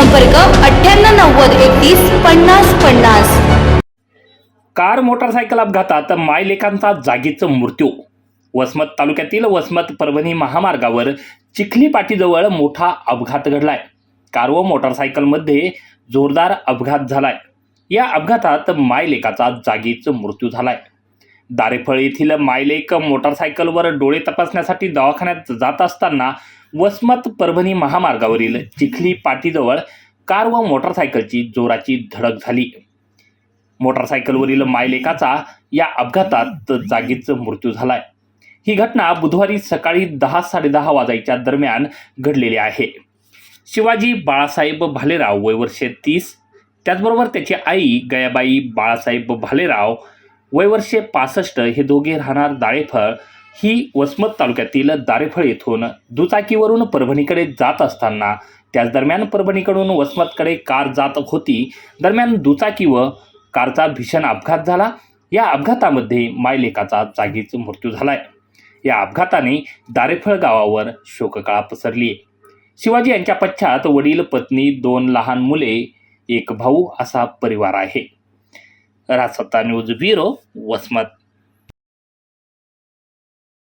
संपर्क अठ्ठ्याण्णव नव्वद एकतीस पन्नास पन्नास. कार मोटारसायकल अपघातात मायलेकांचा जागीच मृत्यू. वसमत तालुक्यातील वसमत परभणी महामार्गावर चिखली पाटीजवळ मोठा अपघात घडलाय. कार व मोटारसायकलमध्ये जोरदार अपघात झालाय. या अपघातात मायलेकाचा जागीच मृत्यू झालाय. दारेफळ येथील मायलेक मोटारसायकलवर डोळे तपासण्यासाठी दवाखान्यात जात असताना वसमत परभणी महामार्गावरील चिखली पाटीजवळ कार व मोटारसायकलची जोराची धडक झाली. मोटारसायकलवरील मायलेकाचा या अपघातात जागीच मृत्यू झालाय. ही घटना बुधवारी सकाळी दहा साडेदहा वाजायच्या दरम्यान घडलेली आहे. शिवाजी बाळासाहेब भालेराव वय वर्षे तीस. त्याचबरोबर त्याची आई गयाबाई बाळासाहेब भालेराव वय वर्षे पासष्ट हे दोघे राहणार दाळेफळ. ही वसमत तालुक्यातील दारेफळ येथून दुचाकीवरून परभणीकडे जात असताना त्याच दरम्यान परभणीकडून वसमतकडे कार जात होती. दरम्यान दुचाकी व कारचा भीषण अपघात झाला. या अपघातामध्ये मायलेकाचा जागीच मृत्यू झालाय. या अपघाताने दारेफळ गावावर शोककळा पसरली. आहे शिवाजी यांच्या पश्चात वडील पत्नी दोन लहान मुले एक भाऊ असा परिवार आहे. राजसत्ता न्यूज ब्युरो वसमत